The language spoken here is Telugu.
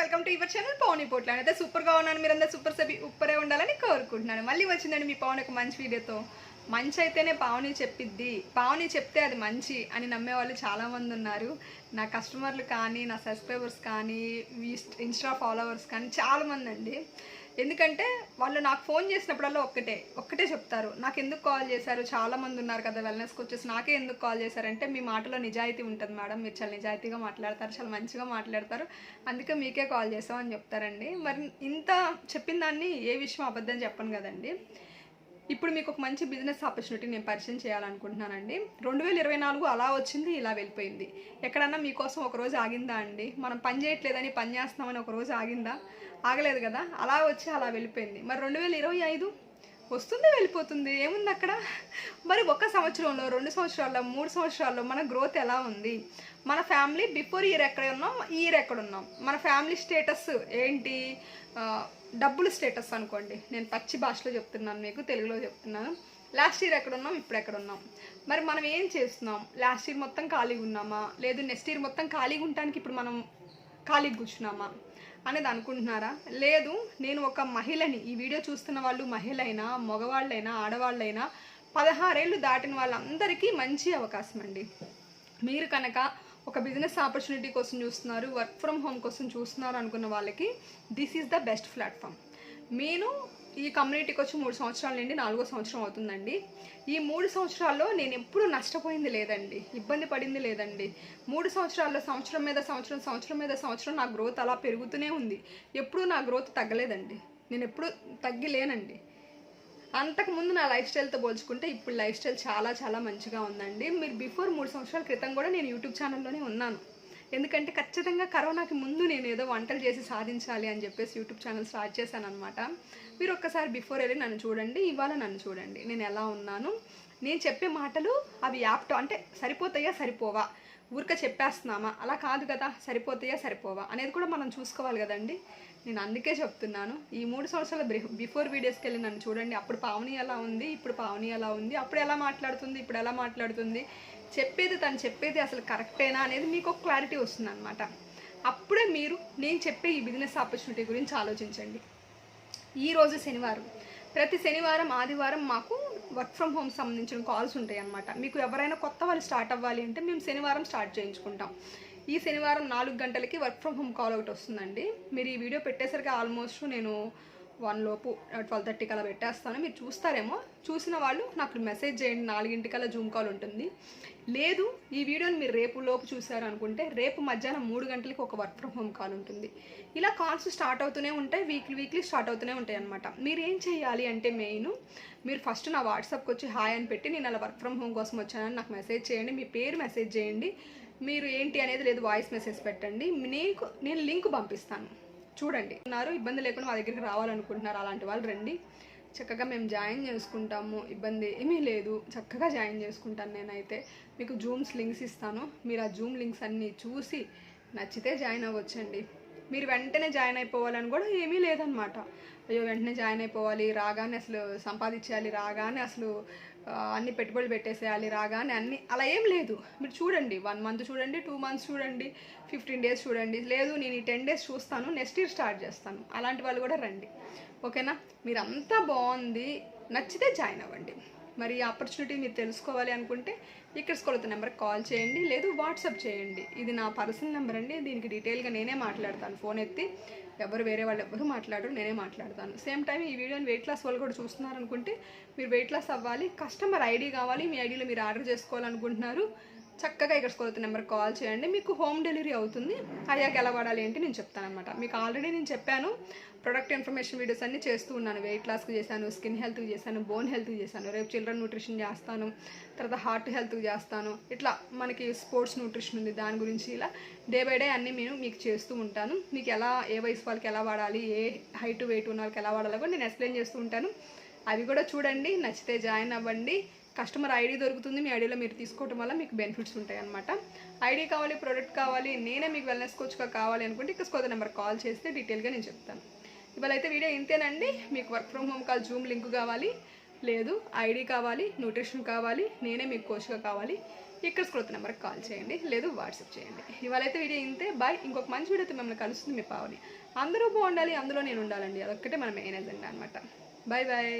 Welcome to your channel Pavan Potla. అయితే సూపర్గా ఉన్నాను. మీరందరూ సూపర్ సభి ఉప్పరే ఉండాలని కోరుకుంటున్నాను. మళ్ళీ వచ్చిందండి మీ పవన్ ఒక మంచి వీడియోతో. మంచి అయితేనే పావుని చెప్పిద్ది. పావని చెప్తే అది మంచి అని నమ్మే వాళ్ళు చాలామంది ఉన్నారు. నా కస్టమర్లు కానీ నా సబ్స్క్రైబర్స్ కానీ ఇన్స్టా ఫాలోవర్స్ కానీ చాలామంది అండి. ఎందుకంటే వాళ్ళు నాకు ఫోన్ చేసినప్పుడల్లా ఒక్కటే ఒక్కటే చెప్తారు. నాకు ఎందుకు కాల్ చేశారు? చాలా మంది ఉన్నారు కదా వెల్నెస్కి వచ్చేసి నాకే ఎందుకు కాల్ చేశారంటే మీ మాటలో నిజాయితీ ఉంటుంది మేడం. మీరు చాలా నిజాయితీగా మాట్లాడతారు చాలా మంచిగా మాట్లాడతారు. అందుకే మీకే కాల్ చేసామని చెప్తారండి. మరి ఇంత చెప్పిన దాన్ని ఏ విషయం అబద్ధం చెప్పను కదండి. ఇప్పుడు మీకు ఒక మంచి బిజినెస్ ఆపర్చునిటీ నేను పరిచయం చేయాలనుకుంటున్నానండి. రెండు వేల ఇరవై నాలుగు అలా వచ్చింది ఇలా వెళ్ళిపోయింది. ఎక్కడన్నా మీకోసం ఒక రోజు ఆగిందా అండి? మనం పని చేయట్లేదని పని చేస్తున్నామని ఒక రోజు ఆగిందా? ఆగలేదు కదా? అలా వచ్చి అలా వెళ్ళిపోయింది. మరి రెండు వేల ఇరవై ఐదు వస్తుంది వెళ్ళిపోతుంది. ఏముంది అక్కడ? మరి ఒక సంవత్సరంలో రెండు సంవత్సరాల్లో మూడు సంవత్సరాల్లో మన గ్రోత్ ఎలా ఉంది? మన ఫ్యామిలీ బిఫోర్ ఇయర్ ఎక్కడ ఉన్నాం? ఇయర్ ఎక్కడ ఉన్నాం? మన ఫ్యామిలీ స్టేటస్ ఏంటి? డబ్బులు స్టేటస్ అనుకోండి. నేను పచ్చి భాషలో చెప్తున్నాను మీకు తెలుగులో చెప్తున్నాను. లాస్ట్ ఇయర్ ఎక్కడ ఉన్నాం ఇప్పుడు ఎక్కడ ఉన్నాం మరి మనం ఏం చేస్తున్నాం? లాస్ట్ ఇయర్ మొత్తం ఖాళీగా ఉన్నామా? లేదు నెక్స్ట్ ఇయర్ మొత్తం ఖాళీగా ఉండటానికి ఇప్పుడు మనం ఖాళీగా కూర్చున్నామా? అనేది అనుకుంటున్నారా? లేదు నేను ఒక మహిళని ఈ వీడియో చూస్తున్న వాళ్ళు మహిళైనా మగవాళ్ళైనా ఆడవాళ్ళైనా పదహారేళ్ళు దాటిన వాళ్ళందరికీ మంచి అవకాశం అండి. మీరు కనుక ఒక బిజినెస్ ఆపర్చునిటీ కోసం చూస్తున్నారు వర్క్ ఫ్రమ్ హోమ్ కోసం చూస్తున్నారు అనుకున్న వాళ్ళకి this is the best platform నేను ఈ కమ్యూనిటీకి వచ్చి మూడు సంవత్సరాల నుండి నాలుగో సంవత్సరం అవుతుందండి. ఈ మూడు సంవత్సరాల్లో నేను ఎప్పుడూ నష్టపోయింది లేదండి ఇబ్బంది పడింది లేదండి. మూడు సంవత్సరాల్లో సంవత్సరం మీద సంవత్సరం సంవత్సరం మీద సంవత్సరం నా గ్రోత్ అలా పెరుగుతూనే ఉంది. ఎప్పుడూ నా గ్రోత్ తగ్గలేదండి. నేను ఎప్పుడూ తగ్గిలేనండి. అంతకుముందు నా లైఫ్ స్టైల్తో పోల్చుకుంటే ఇప్పుడు లైఫ్ స్టైల్ చాలా చాలా మంచిగా ఉందండి. మీరు బిఫోర్ మూడు సంవత్సరాల క్రితం కూడా నేను యూట్యూబ్ ఛానల్లోనే ఉన్నాను. ఎందుకంటే ఖచ్చితంగా కరోనాకి ముందు నేను ఏదో వంటలు చేసి సాధించాలి అని చెప్పేసి యూట్యూబ్ ఛానల్ స్టార్ట్ చేశాను అనమాట మీరు ఒక్కసారి బిఫోర్ వెళ్ళి నన్ను చూడండి ఇవాళ నన్ను చూడండి. నేను ఎలా ఉన్నాను? నేను చెప్పే మాటలు అవి యాప్టో అంటే సరిపోతాయా సరిపోవా? ఊరిక చెప్పేస్తున్నామా? అలా కాదు కదా సరిపోతాయా సరిపోవా అనేది కూడా మనం చూసుకోవాలి కదండి. నేను అందుకే చెప్తున్నాను ఈ మూడు సంవత్సరాల బిఫోర్ వీడియోస్కి వెళ్ళి నన్ను చూడండి. అప్పుడు పావని ఎలా ఉంది ఇప్పుడు పావని ఎలా ఉంది అప్పుడు ఎలా మాట్లాడుతుంది ఇప్పుడు ఎలా మాట్లాడుతుంది చెప్పేది తను చెప్పేది అసలు కరెక్టేనా అనేది మీకు ఒక క్లారిటీ వస్తుంది అనమాట అప్పుడే మీరు నేను చెప్పే ఈ బిజినెస్ ఆపర్చునిటీ గురించి ఆలోచించండి. ఈరోజు శనివారం ప్రతి శనివారం ఆదివారం మాకు వర్క్ ఫ్రమ్ హోమ్ సంబంధించిన కాల్స్ ఉంటాయి అన్నమాట మీకు ఎవరైనా కొత్త వాళ్ళు స్టార్ట్ అవ్వాలి అంటే మేము శనివారం స్టార్ట్ చేయించుకుంటాం. ఈ శనివారం నాలుగు గంటలకి వర్క్ ఫ్రమ్ హోమ్ కాల్ ఒకటి వస్తుందండి. మీరు ఈ వీడియో పెట్టేసరికి ఆల్మోస్ట్ నేను వన్ లోపు ట్వెల్వ్ థర్టీకి అలా పెట్టేస్తాను. మీరు చూస్తారేమో? చూసిన వాళ్ళు నాకు మెసేజ్ చేయండి. నాలుగింటికల్లా జూమ్ కాల్ ఉంటుంది. లేదు ఈ వీడియోని మీరు రేపు లోపు చూసారు అనుకుంటే రేపు మధ్యాహ్నం మూడు గంటలకి ఒక వర్క్ ఫ్రమ్ హోమ్ కాల్ ఉంటుంది. ఇలా కాల్స్ స్టార్ట్ అవుతూనే ఉంటాయి. వీక్లీ వీక్లీ స్టార్ట్ అవుతూనే ఉంటాయి అనమాట మీరు ఏం చేయాలి అంటే మెయిన్ మీరు ఫస్ట్ నా వాట్సాప్కి వచ్చి హాయ్ అని పెట్టి నేను అలా వర్క్ ఫ్రమ్ హోమ్ కోసం వచ్చానని నాకు మెసేజ్ చేయండి. మీ పేరు మెసేజ్ చేయండి. మీరు ఏంటి అనేది లేదు వాయిస్ మెసేజ్ పెట్టండి. నీకు నేను లింక్ పంపిస్తాను. చూడండి. ఉన్నారు ఇబ్బంది లేకుండా మా దగ్గరికి రావాలనుకుంటున్నారు. అలాంటి వాళ్ళు రండి. చక్కగా మేము జాయిన్ చేసుకుంటాము. ఇబ్బంది ఏమీ లేదు. చక్కగా జాయిన్ చేసుకుంటాను నేనైతే. మీకు జూమ్స్ లింక్స్ ఇస్తాను. మీరు ఆ జూమ్ లింక్స్ అన్నీ చూసి నచ్చితే జాయిన్ అవ్వచ్చండి. మీరు వెంటనే జాయిన్ అయిపోవాలని కూడా ఏమీ లేదనమాట అయ్యో వెంటనే జాయిన్ అయిపోవాలి. రాగానే అసలు సంపాదించాలి. రాగానే అసలు అన్ని పెట్టుబడులు పెట్టేసేయాలి రాగానే అన్ని అలా ఏం లేదు. మీరు చూడండి వన్ మంత్ చూడండి టూ మంత్స్ చూడండి ఫిఫ్టీన్ డేస్ చూడండి. లేదు నేను ఈ టెన్ డేస్ చూస్తాను నెక్స్ట్ ఇయర్ స్టార్ట్ చేస్తాను. అలాంటి వాళ్ళు కూడా రండి. ఓకేనా? మీరంతా బాగుంది. నచ్చితే జాయిన్ అవ్వండి. మరి ఈ ఆపర్చునిటీ మీరు తెలుసుకోవాలి అనుకుంటే ఇక్కడ స్కూల్ నెంబర్కి కాల్ చేయండి లేదు వాట్సాప్ చేయండి. ఇది నా పర్సనల్ నెంబర్ అండి దీనికి డీటెయిల్గా నేనే మాట్లాడతాను. ఫోన్ ఎత్తి ఎవరు వేరే వాళ్ళు ఎవరు మాట్లాడరు నేనే మాట్లాడతాను. సేమ్ టైం ఈ వీడియోని వెయిట్ లాస్ వాళ్ళు కూడా చూస్తున్నారు అనుకుంటే మీరు వెయిట్ లాస్ అవ్వాలి కస్టమర్ ఐడి కావాలి మీ ఐడిలో మీరు ఆర్డర్ చేసుకోవాలనుకుంటున్నారు చక్కగా ఇక్కడ స్కూల్ నెంబర్ కాల్ చేయండి. మీకు హోమ్ డెలివరీ అవుతుంది. అయ్యాక ఎలా వాడాలి ఏంటి నేను చెప్తాను అనమాట మీకు ఆల్రెడీ నేను చెప్పాను. ప్రొడక్ట్ ఇన్ఫర్మేషన్ వీడియోస్ అన్ని చేస్తూ ఉన్నాను. వెయిట్ లాస్కి చేశాను స్కిన్ హెల్త్కి చేశాను బోన్ హెల్త్కి చేశాను. రేపు చిల్డ్రన్ న్యూట్రిషన్ చేస్తాను. తర్వాత హార్ట్ హెల్త్కి చేస్తాను. ఇట్లా మనకి స్పోర్ట్స్ న్యూట్రిషన్ ఉంది. దాని గురించి ఇలా డే బై డే అన్నీ నేను మీకు చేస్తూ ఉంటాను. మీకు ఎలా ఏ వయసు వాళ్ళకి ఎలా వాడాలి ఏ హైట్ వెయిట్ ఉన్న వాళ్ళకి ఎలా వాడాలో కూడా నేను ఎక్స్ప్లెయిన్ చేస్తూ ఉంటాను. అవి కూడా చూడండి. నచ్చితే జాయిన్ అవ్వండి. కస్టమర్ ఐడి దొరుకుతుంది మీ ఐడిలో మీరు తీసుకోవటం వల్ల మీకు బెనిఫిట్స్ ఉంటాయి అనమాట ఐడి కావాలి ప్రోడక్ట్ కావాలి నేనే మీకు వెల్నెస్ కోచ్గా కావాలి అనుకుంటే ఇక్కడ స్కోద నెంబర్ కాల్ చేస్తే డీటెయిల్గా నేను చెప్తాను. ఇవాళ అయితే వీడియో ఇంతేనండి. మీకు work from home call Zoom link కావాలి. లేదు ఐడి కావాలి న్యూట్రిషన్ కావాలి నేనే మీకు కోచ్గా కావాలి. ఇక్కడ స్క్రోత్ నెంబర్కి కాల్ చేయండి లేదు వాట్సాప్ చేయండి. ఇవాళ అయితే వీడియో ఇంతే. బాయ్ ఇంకొక మంచి వీడియోతో మిమ్మల్ని కలుస్తుంది మీ పావని. అందరూ బాగుండాలి అందులో నేను ఉండాలండి. అదొక్కటే మనం మెయిన్ ఎజెండా అనమాట బాయ్ బాయ్